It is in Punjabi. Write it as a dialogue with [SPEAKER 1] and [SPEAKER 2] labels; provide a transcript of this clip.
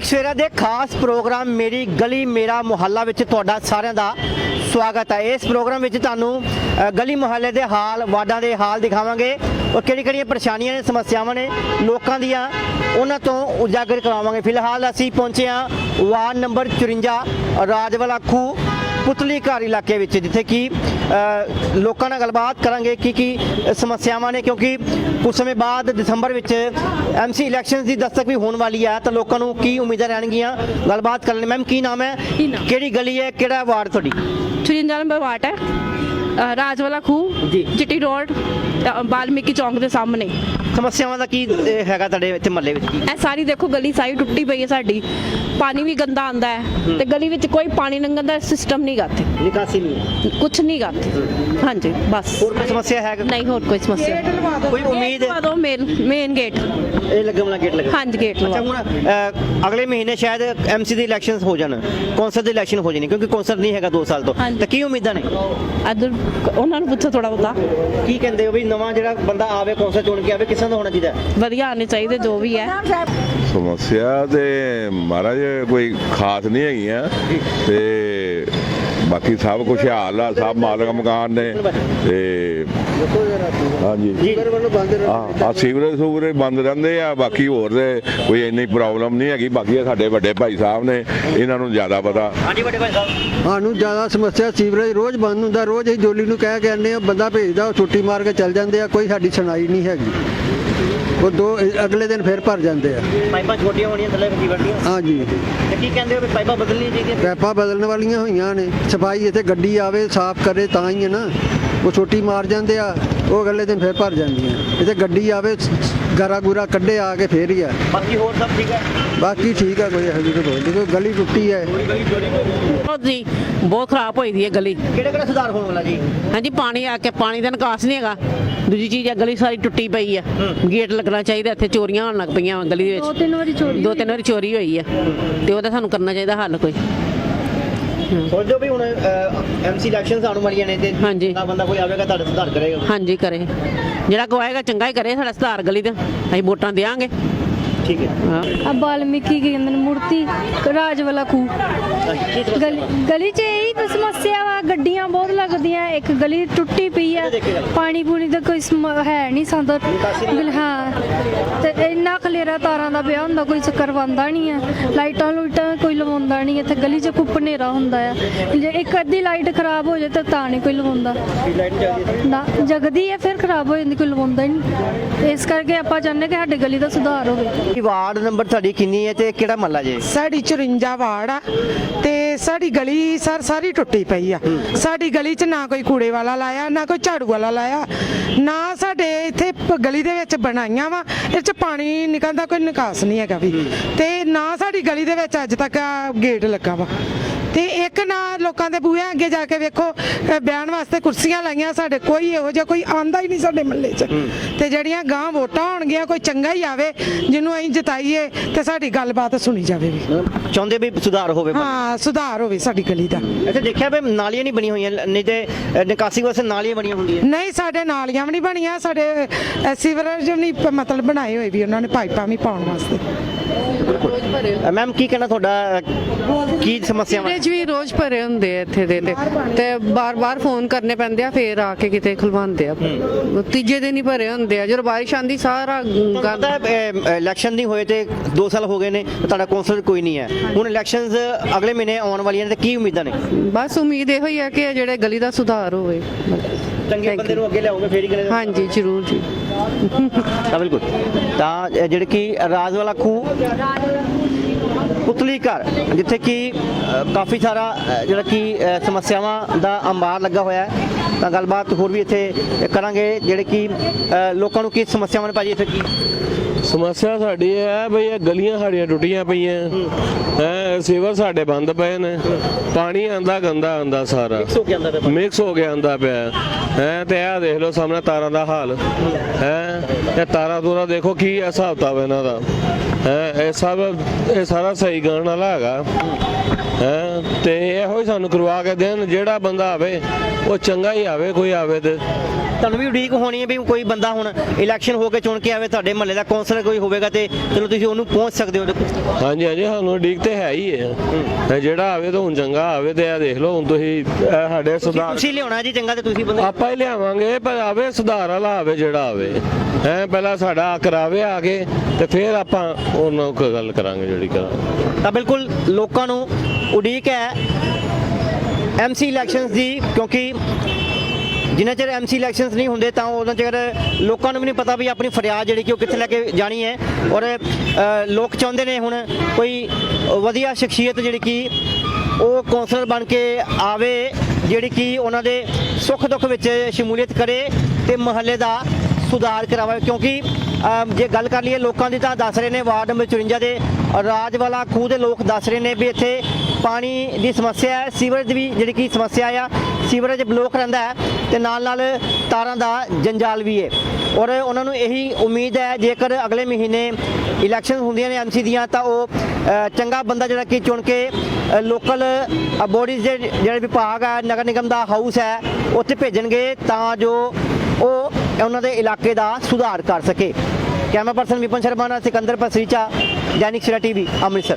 [SPEAKER 1] ਦੈਨਿਕ ਸਵੇਰਾ ਦੇ ਖਾਸ ਪ੍ਰੋਗਰਾਮ ਮੇਰੀ ਗਲੀ ਮੇਰਾ ਮੁਹੱਲਾ ਵਿੱਚ ਤੁਹਾਡਾ ਸਾਰਿਆਂ ਦਾ ਸਵਾਗਤ ਹੈ। ਇਸ ਪ੍ਰੋਗਰਾਮ ਵਿੱਚ ਤੁਹਾਨੂੰ ਗਲੀ ਮੁਹੱਲੇ ਦੇ ਹਾਲ, ਵਾਰਡਾਂ ਦੇ ਹਾਲ ਦਿਖਾਵਾਂਗੇ। ਔਰ ਕਿਹੜੀ ਕਿਹੜੀਆਂ ਪਰੇਸ਼ਾਨੀਆਂ ਨੇ, ਸਮੱਸਿਆਵਾਂ ਨੇ, ਲੋਕਾਂ ਦੀਆਂ, ਉਹਨਾਂ ਤੋਂ ਉਜਾਗਰ ਕਰਾਵਾਂਗੇ ਫਿਲਹਾਲ ਅਸੀਂ ਪਹੁੰਚੇ ਹਾਂ ਵਾਰਡ ਨੰਬਰ 54 ਰਾਜਵਾਲਾ ਖੂ ਪੁਤਲੀ ਘਰ ਇਲਾਕੇ ਵਿੱਚ ਜਿੱਥੇ ਕਿ ਲੋਕਾਂ ਨਾਲ ਗੱਲਬਾਤ ਕਰਾਂਗੇ ਕੀ ਕੀ ਸਮੱਸਿਆਵਾਂ ਨੇ ਕਿਉਂਕਿ ਕੁਝ ਸਮੇਂ ਬਾਅਦ ਦਸੰਬਰ ਵਿੱਚ ਐਮਸੀ ਇਲੈਕਸ਼ਨਸ ਦੀ ਦਸਤਕ ਵੀ ਹੋਣ ਵਾਲੀ ਹੈ ਤਾਂ ਲੋਕਾਂ ਨੂੰ ਕੀ ਉਮੀਦਾਂ ਰਹਿਣਗੀਆਂ? ਗੱਲਬਾਤ ਕਰਨ ਲਈ ਮੈਮ ਕੀ ਨਾਮ ਹੈ। ਕਿਹੜੀ ਗਲੀ ਹੈ? ਕਿਹੜਾ ਵਾਰਡ ਤੁਹਾਡੀ?
[SPEAKER 2] 53 ਨੰਬਰ ਵਾਰਡ ਹੈ ਰਾਜਵਾਲਾ ਖੂਹ
[SPEAKER 1] ਜੀ।
[SPEAKER 2] ਚਿੱਟੀ ਰੋਡ ਬਾਲਮੀਕੀ ਚੌਂਕ ਦੇ ਸਾਹਮਣੇ।
[SPEAKER 1] ਸਮੱਸਿਆਵਾਂ ਦਾ ਕੀ ਅ, ਹੈਗਾ ਤੁਹਾਡੇ ਇੱਥੇ ਮਹੱਲੇ ਵਿੱਚ ਕੀ?
[SPEAKER 2] ਇਹ ਸਾਰੀ ਦੇਖੋ ਗਲੀ ਸਾਰੀ ਟੁੱਟੀ ਪਈ ਹੈ ਸਾਡੀ। ਪਾਣੀ ਵੀ ਗੰਦਾ ਆਂਦਾ ਹੈ ਤੇ ਗਲੀ ਵਿੱਚ ਕੋਈ ਪਾਣੀ ਲੰਘਣ ਦਾ ਸਿਸਟਮ ਨਹੀਂ ਗਾਤੇ
[SPEAKER 1] ਨਿਕਾਸੀ ਨਹੀਂ
[SPEAKER 2] ਕੁਝ ਨਹੀਂ ਗਾਤੇ ਹਾਂਜੀ ਬਸ।
[SPEAKER 1] ਹੋਰ ਕੋਈ ਸਮੱਸਿਆ ਹੈ
[SPEAKER 2] ਨਹੀਂ ਹੋਰ ਕੋਈ ਸਮੱਸਿਆ।
[SPEAKER 1] ਕੋਈ ਉਮੀਦ
[SPEAKER 2] ਮੇਨ ਮੇਨ ਗੇਟ
[SPEAKER 1] ਇਹ ਲੱਗਣ ਵਾਲਾ ਗੇਟ ਲੱਗਾ।
[SPEAKER 2] ਹਾਂਜੀ ਗੇਟ
[SPEAKER 1] ਅੱਛਾ
[SPEAKER 2] ਲਵਾ
[SPEAKER 1] ਹੁਣ ਅਗਲੇ ਮਹੀਨੇ ਸ਼ਾਇਦ ਐਮਸੀ ਦੀ ਇਲੈਕਸ਼ਨਸ ਹੋ ਜਾਣ। ਕੌਂਸਲ ਦੀ ਇਲੈਕਸ਼ਨ ਹੋ ਜਾਣੀ ਕਿਉਂਕਿ ਕੌਂਸਲ ਨਹੀਂ ਹੈਗਾ 2 ਸਾਲ ਤੋਂ।
[SPEAKER 2] ਹਾਂਜੀ।
[SPEAKER 1] ਤਾਂ ਕੀ ਉਮੀਦਾਂ ਨੇ?
[SPEAKER 2] ਇੱਧਰ ਉਹਨਾਂ ਨੂੰ ਪੁੱਛੋ ਥੋੜਾ ਬਹੁਤਾ।
[SPEAKER 1] ਕੀ ਕਹਿੰਦੇ ਹੋ ਵੀ ਨਵਾਂ ਜਿਹੜਾ ਬੰਦਾ ਆਵੇ ਕੌਂਸਲ ਚੁਣ ਕੇ ਆਵੇ ਕਿਸਾਂ ਦਾ ਹੋਣਾ ਚਾਹੀਦਾ?
[SPEAKER 2] ਵਧੀਆ ਆਣੇ ਚਾਹੀਦੇ ਜੋ ਵੀ ਹੈ।
[SPEAKER 3] ਸਮੱਸਿਆ ਤੇ ਮਹਾਰਾਜ ਕੋਈ ਖਾਸ ਨਹੀਂ ਹੈਗੀਆਂ। ਤੇ ਬਾਕੀ ਸਭ ਕੁਝ ਹਾਲ ਆ ਸਭ ਮਾਲਕ ਮਕਾਨ ਨੇ ਤੇ ਹਾਂਜੀ। ਆ ਸੀਵਰੇਜ ਸੂਵਰੇਜ ਬੰਦ ਰਹਿੰਦੇ ਆ ਬਾਕੀ ਹੋਰ ਤੇ ਕੋਈ ਇੰਨੀ ਪ੍ਰੋਬਲਮ ਨਹੀਂ ਹੈਗੀ ਬਾਕੀ ਸਾਡੇ ਵੱਡੇ ਭਾਈ ਸਾਹਿਬ ਨੇ ਇਹਨਾਂ ਨੂੰ ਜ਼ਿਆਦਾ ਪਤਾ।
[SPEAKER 1] ਹਾਂਜੀ ਵੱਡੇ ਭਾਈ ਸਾਹਿਬ।
[SPEAKER 4] ਸਾਨੂੰ ਜ਼ਿਆਦਾ ਸਮੱਸਿਆ ਸੀਵਰੇਜ ਰੋਜ਼ ਬੰਦ ਹੁੰਦਾ ਰੋਜ਼ ਹੀ ਜੋਲੀ ਨੂੰ ਕਹਿ ਕੇ ਆਉਂਦੇ ਆ ਬੰਦਾ ਭੇਜਦਾ ਉਹ ਛੁੱਟੀ ਮਾਰ ਕੇ ਚੱਲ ਜਾਂਦੇ ਆ ਕੋਈ ਸਾਡੀ ਸੁਣਾਈ ਨਹੀਂ ਹੈਗੀ। ਉਹ ਦੋ ਅਗਲੇ ਦਿਨ ਫਿਰ ਭਰ ਜਾਂਦੇ ਆ।
[SPEAKER 1] ਪਾਈਪਾਂ ਛੋਟੀਆਂ ਹੋਣੀਆਂ ਥੱਲੇ ਵੱਡੀ ਵੱਡੀਆਂ
[SPEAKER 4] ਹਾਂਜੀ।
[SPEAKER 1] ਤੇ ਕੀ ਕਹਿੰਦੇ ਹੋ ਵੀ ਪਾਈਪਾਂ ਬਦਲਣੀਆਂ ਚਾਹੀਦੀਆਂ?
[SPEAKER 4] ਪੈਪਾਂ ਬਦਲਣ ਵਾਲੀਆਂ ਹੋਈਆਂ ਨੇ। ਸਫ਼ਾਈ ਇੱਥੇ ਗੱਡੀ ਆਵੇ ਸਾਫ਼ ਕਰੇ ਤਾਂ ਹੀ ਹੈ ਨਾ। ਉਹ ਛੋਟੀ ਮਾਰ ਜਾਂਦੇ ਆ ਉਹ ਅਗਲੇ ਦਿਨ ਫਿਰ ਭਰ ਜਾਂਦੀਆਂ। ਇੱਥੇ ਗੱਡੀ ਆਵੇ ਗਾਰਾ ਗੁਰਾ ਕੱਢੇ ਆ ਕੇ ਫੇਰ ਹੀ ਆ।
[SPEAKER 1] ਬਾਕੀ ਹੋਰ ਸਭ ਠੀਕ ਹੈ?
[SPEAKER 4] ਬਾਕੀ ਠੀਕ ਆ ਕੋਈ ਇਹੋ ਜਿਹੀ ਕੋਈ ਨਹੀਂ ਕੋਈ ਗਲੀ ਟੁੱਟੀ ਹੈ।
[SPEAKER 5] ਬਹੁਤ ਜੀ ਬਹੁਤ ਖਰਾਬ ਹੋਈ ਦੀ ਹੈ ਗਲੀ।
[SPEAKER 1] ਕਿਹੜੇ ਕਿਹੜੇ ਸੁਧਾਰ ਹੋਣ ਵਾਲਾ ਜੀ?
[SPEAKER 5] ਹਾਂਜੀ ਪਾਣੀ ਆ ਕੇ ਪਾਣੀ ਦਾ ਨਿਕਾਸ ਨਹੀਂ ਹੈਗਾ। ਦੂਜੀ ਚੀਜ਼ ਹੈ ਗਲੀ ਸਾਰੀ ਟੁੱਟੀ ਪਈ ਆ। ਗੇਟ ਲੱਗਣਾ ਚਾਹੀਦਾ ਇੱਥੇ ਚੋਰੀਆਂ ਹੋਣ ਲੱਗ ਪਈਆਂ ਵਾਂ ਗਲੀ ਦੇ ਵਿੱਚ। ਦੋ ਤਿੰਨ ਵਾਰੀ ਚੋਰੀ ਦੋ ਤਿੰਨ ਵਾਰੀ ਚੋਰੀ ਹੋਈ ਆ। ਤੇ ਉਹਦਾ ਸਾਨੂੰ ਕਰਨਾ ਚਾਹੀਦਾ ਹੱਲ ਕੋਈ।
[SPEAKER 1] ਸੋਚੋ ਵੀ ਹੁਣ ਐਮਸੀ ਇਲੈਕਸ਼ਨਸ ਆਉਣ ਵਾਲੀਆਂ ਨੇ ਤੇ
[SPEAKER 5] ਹਾਂਜੀ।
[SPEAKER 1] ਬੰਦਾ ਕੋਈ ਆਵੇਗਾ ਤੁਹਾਡਾ ਸੁਧਾਰ ਕਰੇਗਾ।
[SPEAKER 5] ਹਾਂਜੀ ਕਰੇ। ਜਿਹੜਾ ਕਵਾਏਗਾ ਚੰਗਾ ਹੀ ਕਰੇ ਸਾਡਾ ਸੁਧਾਰ ਗਲੀ ਦਾ ਅਸੀਂ ਵੋਟਾਂ ਦੇਵਾਂਗੇ
[SPEAKER 1] ਠੀਕ ਹੈ।
[SPEAKER 5] ਹਾਂ।
[SPEAKER 6] ਆ ਬਾਲਮੀਕੀ ਕੀ ਕਹਿੰਦੇ ਨੇ ਮੂਰਤੀ ਰਾਜ ਵਾਲਾ ਖੂਹ।
[SPEAKER 1] ਕੀ ਸਮੱਸਿਆ?
[SPEAKER 6] ਗਲੀ 'ਚ ਇਹੀ ਤਾਂ ਸਮੱਸਿਆ ਵਾ ਗੱਡੀਆਂ ਬਹੁਤ ਲੱਗਦੀਆਂ ਇੱਕ ਗਲੀ ਟੁੱਟੀ ਪਈ ਆ ਪਾਣੀ ਪੂਣੀ ਦਾ ਕੋਈ ਹੈ ਨਹੀਂ ਸੰਦਾ। ਹਾਂ। ਇੰਨਾ ਖਲੇਰਾ ਤਾਰਾਂ ਦਾ ਪਿਆ ਹੁੰਦਾ ਕੋਈ ਕਰਵਾਉਂਦਾ ਨਹੀਂ ਆ ਲਾਈਟਾਂ ਲੂਟਾਂ ਕੋਈ ਲਵਾਉਂਦਾ ਨਹੀਂ ਇੱਥੇ ਗਲੀ 'ਚ ਕੁੱਪ ਹਨੇਰਾ ਹੁੰਦਾ ਆ। ਜੇ ਇੱਕ ਅੱਧੀ ਲਾਈਟ ਖਰਾਬ ਹੋ ਜਾਏ ਤਾਂ ਤਾਂ ਨਹੀਂ ਕੋਈ ਲਵਾਉਂਦਾ।
[SPEAKER 1] ਹੈ
[SPEAKER 6] ਨਾ ਜਗਦੀ ਹੈ ਫਿਰ ਖਰਾਬ ਹੋ ਜਾਂਦੀ ਕੋਈ ਲਵਾਉਂਦਾ ਹੀ ਨਹੀਂ। ਇਸ ਕਰਕੇ ਆਪਾਂ ਚਾਹੁੰਦੇ ਕਿ ਸਾਡੀ ਗਲੀ ਦਾ ਸੁਧਾਰ ਹੋਵੇ।
[SPEAKER 1] ਕੀ ਵਾਰਡ ਨੰਬਰ ਤੁਹਾਡੀ ਕਿੰਨੀ ਹੈ ਤੇ ਕਿਹੜਾ ਮਹੱਲਾ ਜੇ?
[SPEAKER 7] ਸਾਡੀ 54 ਵਾਰਡ ਆ ਤੇ ਸਾਡੀ ਗਲੀ ਸਰ ਸਾਰੀ ਟੁੱਟੀ ਪਈ ਆ। ਸਾਡੀ ਗਲੀ 'ਚ ਨਾ ਕੋਈ ਕੂੜੇ ਵਾਲਾ ਲਾਇਆ ਨਾ ਕੋਈ ਝਾੜੂ ਵਾਲਾ ਲਾਇਆ ਨਾ ਸਾਡੇ ਇੱਥੇ ਗਲੀ ਦੇ ਵਿੱਚ ਬਣਾਈਆਂ ਵਾ ਇਹ 'ਚ ਪਾਣੀ ਨਿਕਲਦਾ ਕੋਈ ਨਿਕਾਸ ਨਹੀਂ ਹੈਗਾ ਵੀ। ਤੇ ਨਾ ਸਾਡੀ ਗਲੀ ਦੇ ਵਿੱਚ ਅੱਜ ਤੱਕ ਗੇਟ ਲੱਗਾ ਵਾ। ਤੇ ਇੱਕ ਨਾ ਲੋਕਾਂ ਦੇ ਬੂਹੇ ਅੱਗੇ ਜਾ ਕੇ ਵੇਖੋ ਬਹਿਣ ਵਾਸਤੇ ਕੁਰਸੀਆਂ ਲਾਈਆਂ ਸਾਡੇ ਕੋਈ ਇਹੋ ਜਿਹਾ ਕੋਈ ਆਂਦਾ ਹੀ ਨਹੀਂ ਸਾਡੇ ਮੱਲੇ 'ਚ। ਤੇ ਜਿਹੜੀਆਂ ਗਾਂ ਵੋਟਾਂ ਹੋਣਗੀਆਂ ਕੋਈ ਚੰਗਾ ਹੀ ਆਵੇ ਜਿਹਨੂੰ ਅਸੀਂ ਜਿਤਾਈਏ ਤੇ ਸਾਡੀ ਗੱਲਬਾਤ ਸੁਣੀ ਜਾਵੇ ਵੀ।
[SPEAKER 1] ਚਾਹੁੰਦੇ ਵੀ ਸੁਧਾਰ ਹੋਵੇ
[SPEAKER 7] ਹਾਂ ਸੁਧਾਰ ਹੋਵੇ ਸਾਡੀ ਗਲੀ ਦਾ।
[SPEAKER 1] ਇੱਥੇ ਦੇਖਿਆ ਵੀ ਨਾਲੀਆਂ ਨਹੀਂ ਬਣੀਆਂ ਹੋਈਆਂ ਨਹੀਂ ਤੇ ਨਿਕਾਸੀ ਵਾਸਤੇ ਨਾਲੀਆਂ ਬਣੀਆਂ ਹੁੰਦੀਆਂ।
[SPEAKER 7] ਨਹੀਂ ਸਾਡੇ ਨਾਲੀਆਂ ਵੀ ਨਹੀਂ ਬਣੀਆਂ ਸਾਡੇ ਸੀਵਰੇਜ ਵੀ ਨਹੀਂ ਮਤਲਬ ਬਣਾਏ ਹੋਏ ਵੀ ਉਹਨਾਂ ਨੇ ਪਾਈਪਾਂ ਵੀ ਪਾਉਣ ਵਾਸਤੇ।
[SPEAKER 1] ਮੈਮ ਕੀ ਕਹਿਣਾ ਤੁਹਾਡਾ ਕੀ ਸਮੱਸਿਆਵਾਂ?
[SPEAKER 8] ਸੀਵਰੇਜ ਵੀ ਰੋਜ਼ ਭਰੇ ਹੁੰਦੇ ਆ ਇੱਥੇ ਦੇ ਤੇ ਤੇ ਬਾਰ-ਬਾਰ ਫੋਨ ਕਰਨੇ ਪੈਂਦੇ ਆ ਫੇਰ ਆ ਕੇ ਕਿਤੇ ਖੁਲਵਾਉਂਦੇ ਆ। ਤੀਜੇ ਦਿਨ ਹੀ ਭਰੇ ਹੁੰਦੇ ਆ ਜਦੋਂ ਬਾਰਿਸ਼ ਆਂਦੀ ਸਾਰਾ ਗੰਦ
[SPEAKER 1] ਪਤਾ ਹੈ ਅ, ਇਲੈਕਸ਼ਨ ਨਹੀਂ ਹੋਏ ਤੇ 2 ਸਾਲ ਹੋ ਗਏ ਨੇ ਤੁਹਾਡਾ ਕੌਂਸਲਰ ਕੋਈ ਨਹੀਂ ਹੈ। ਹੁਣ ਇਲੈਕਸ਼ਨਸ ਅਗਲੇ ਮਹੀਨੇ ਆਉਣ ਵਾਲੀਆਂ ਨੇ ਤੇ ਕੀ ਉਮੀਦਾਂ ਨੇ?
[SPEAKER 8] ਬਸ ਉਮੀਦ ਇਹੋ ਹੀ ਆ ਕਿ ਇਹ ਜਿਹੜੇ ਗਲੀ ਦਾ ਸੁਧਾਰ ਹੋਵੇ।
[SPEAKER 1] ਚੰਗੇ ਬੰਦੇ ਨੂੰ ਅੱਗੇ ਲਿਆਓਗੇ ਫੇਰ ਹੀ ਕਰੇ
[SPEAKER 8] ਹਾਂਜੀ ਜ਼ਰੂਰ ਜੀ।
[SPEAKER 1] ਤਾਂ ਬਿਲਕੁਲ। ਤਾਂ ਜਿਹੜੇ ਕਿ ਰਾਜ ਵਾਲਾ ਖੂਹ। ਪੁਤਲੀ ਘਰ ਜਿੱਥੇ ਕਿ ਕਾਫੀ ਸਾਰਾ ਜਿਹੜਾ ਕਿ ਸਮੱਸਿਆਵਾਂ ਦਾ ਅੰਬਾਰ ਲੱਗਾ ਹੋਇਆ ਹੈ। ਤਾਂ ਗੱਲਬਾਤ ਹੋਰ ਵੀ ਇੱਥੇ ਕਰਾਂਗੇ ਜਿਹੜੇ ਕਿ ਲੋਕਾਂ ਨੂੰ ਕੀ ਸਮੱਸਿਆਵਾਂ ਨੇ ਭਾਜੀ ਇੱਥੇ? ਕੀ
[SPEAKER 9] ਸਮੱਸਿਆ ਸਾਡੀ ਇਹ ਹੈ ਬਈ ਇਹ ਗਲੀਆਂ ਸਾਡੀਆਂ ਟੁੱਟੀਆਂ ਪਈਆਂ। ਹੈ ਸੀਵਰ ਸਾਡੇ ਬੰਦ ਪਏ ਨੇ। ਪਾਣੀ ਆਂਦਾ ਗੰਦਾ ਆਂਦਾ ਸਾਰਾ।
[SPEAKER 1] ਸੋ ਕੇ ਆਂਦਾ ਪਿਆ
[SPEAKER 9] ਮਿਕਸ ਹੋ ਕੇ ਆਂਦਾ ਪਿਆ। ਹੈ ਤੇ ਆਹ ਦੇਖ ਲਓ ਸਾਹਮਣੇ ਤਾਰਾਂ ਦਾ ਹਾਲ। ਹੈ ਇਹ ਤਾਰਾਂ ਤੂਰਾ ਦੇਖੋ ਕੀ ਹੈ ਹਿਸਾਬ ਕਿਤਾਬ ਇਹਨਾਂ ਦਾ। ਹੈ ਇਹ ਸਭ ਇਹ ਸਾਰਾ ਸਹੀ ਗਾਣ ਵਾਲਾ ਹੈਗਾ। ਹੈ ਤੇ ਇਹੋ ਹੀ ਸਾਨੂੰ ਕਰਵਾ ਕੇ ਦੇਣ ਜਿਹੜਾ ਬੰਦਾ ਆਵੇ ਉਹ ਚੰਗਾ ਹੀ ਆਵੇ ਕੋਈ ਆਵੇ ਤੇ।
[SPEAKER 1] ਤੁਹਾਨੂੰ ਵੀ ਉਡੀਕ ਹੋਣੀ ਹੈ ਵੀ ਕੋਈ ਬੰਦਾ ਹੁਣ ਇਲੈਕਸ਼ਨ ਹੋ ਕੇ ਚੁਣ ਕੇ ਆਵੇ ਤੁਹਾਡੇ ਮਹੱਲੇ ਦਾ ਕੌਂਸਲਰ ਕੋਈ ਹੋਵੇਗਾ ਤੇ ਚਲੋ ਤੁਸੀਂ ਉਹਨੂੰ ਪਹੁੰਚ ਸਕਦੇ ਹੋ
[SPEAKER 9] ਹਾਂਜੀ ਹਾਂਜੀ ਸਾਨੂੰ ਉਡੀਕ ਤੇ ਹੈ ਹੀ ਹੈ। ਜਿਹੜਾ ਆਵੇ ਤਾਂ ਹੁਣ ਚੰਗਾ ਆਵੇ ਤੇ ਇਹ ਦੇਖ ਲਓ ਹੁਣ ਤੁਸੀਂ ਇਹ ਸਾਡੇ ਸੁਧਾਰ
[SPEAKER 1] ਤੁਸੀਂ ਲਿਆਉਣਾ ਜੀ ਚੰਗਾ ਤੇ ਤੁਸੀਂ ਬੰਦੇ
[SPEAKER 9] ਆਪਾਂ ਹੀ ਲਿਆਵਾਂਗੇ ਪਰ ਆਵੇ ਸੁਧਾਰ ਵਾਲਾ ਆਵੇ ਜਿਹੜਾ ਆਵੇ। ਹੈ ਪਹਿਲਾਂ ਸਾਡਾ ਕਰਾਵੇ ਆ ਕੇ ਤੇ ਫਿਰ ਆਪਾਂ ਉਹਨਾਂ ਕੋਈ ਗੱਲ ਕਰਾਂਗੇ ਜਿਹੜੀ ਕਰਾਂਗੇ।
[SPEAKER 1] ਤਾਂ ਬਿਲਕੁਲ ਲੋਕਾਂ ਨੂੰ ਉਡੀਕ ਹੈ। ਐਮਸੀ ਇਲੈਕਸ਼ਨਸ ਦੀ ਕਿਉਂਕਿ ਜਿੰਨਾ ਚਿਰ ਐਮਸੀ ਇਲੈਕਸ਼ਨਸ ਨਹੀਂ ਹੁੰਦੇ ਤਾਂ ਉਹਨਾਂ ਚਿਰ ਲੋਕਾਂ ਨੂੰ ਵੀ ਨਹੀਂ ਪਤਾ ਵੀ ਆਪਣੀ ਫਰਿਆਦ ਜਿਹੜੀ ਕਿ ਉਹ ਕਿੱਥੇ ਲੈ ਕੇ ਜਾਣੀ ਹੈ। ਔਰ ਲੋਕ ਚਾਹੁੰਦੇ ਨੇ ਹੁਣ ਕੋਈ ਵਧੀਆ ਸ਼ਖਸੀਅਤ ਜਿਹੜੀ ਕਿ ਉਹ ਕੌਂਸਲਰ ਬਣ ਕੇ ਆਵੇ, ਜਿਹੜੀ ਕਿ ਉਹਨਾਂ ਦੇ ਸੁੱਖ ਦੁੱਖ ਵਿੱਚ ਸ਼ਮੂਲੀਅਤ ਕਰੇ ਤੇ ਮਹੱਲੇ ਦਾ ਸੁਧਾਰ ਕਰਾਵੇ। ਕਿਉਂਕਿ ਜੇ ਗੱਲ ਕਰ ਲਈਏ ਲੋਕਾਂ ਦੀ ਤਾਂ ਦੱਸ ਰਹੇ ਨੇ ਵਾਰਡ ਨੰਬਰ 54 ਦੇ ਰਾਜਵਾਲਾ ਖੂਹ ਦੇ ਲੋਕ ਦੱਸ ਰਹੇ ਨੇ ਵੀ ਇੱਥੇ ਪਾਣੀ ਦੀ ਸਮੱਸਿਆ ਹੈ, ਸੀਵਰੇਜ ਵੀ ਜਿਹੜੀ ਕਿ ਸਮੱਸਿਆ ਆ, ਸੀਵਰੇਜ ਬਲੋਕ ਰਹਿੰਦਾ ਹੈ ਤੇ ਨਾਲ ਨਾਲ ਤਾਰਾਂ ਦਾ ਜੰਜਾਲ ਵੀ ਹੈ। ਔਰ ਉਹਨਾਂ ਨੂੰ ਇਹੀ ਉਮੀਦ ਹੈ, ਜੇਕਰ ਅਗਲੇ ਮਹੀਨੇ ਇਲੈਕਸ਼ਨ ਹੁੰਦੀਆਂ ਨੇ ਐਮਸੀ ਦੀਆਂ, ਤਾਂ ਉਹ ਚੰਗਾ ਬੰਦਾ ਜਿਹੜਾ ਕਿ ਚੁਣ ਕੇ ਲੋਕਲ ਬੋਡੀਜ਼ ਦੇ ਜਿਹੜੇ ਵਿਭਾਗ ਹੈ, ਨਗਰ ਨਿਗਮ ਦਾ ਹਾਊਸ ਹੈ, ਉੱਥੇ ਭੇਜਣਗੇ ਤਾਂ ਜੋ ਉਹ ਉਹਨਾਂ ਦੇ ਇਲਾਕੇ ਦਾ ਸੁਧਾਰ ਕਰ ਸਕੇ। ਕੈਮਰਾ ਪਰਸਨ ਵਿਪਨ ਸ਼ਰਮਾ ਨਾਲ ਸਿਕੰਦਰ ਪਸਰੀਚਾ, ਦੈਨਿਕ ਸਵੇਰਾ ਟੀਵੀ, ਅੰਮ੍ਰਿਤਸਰ।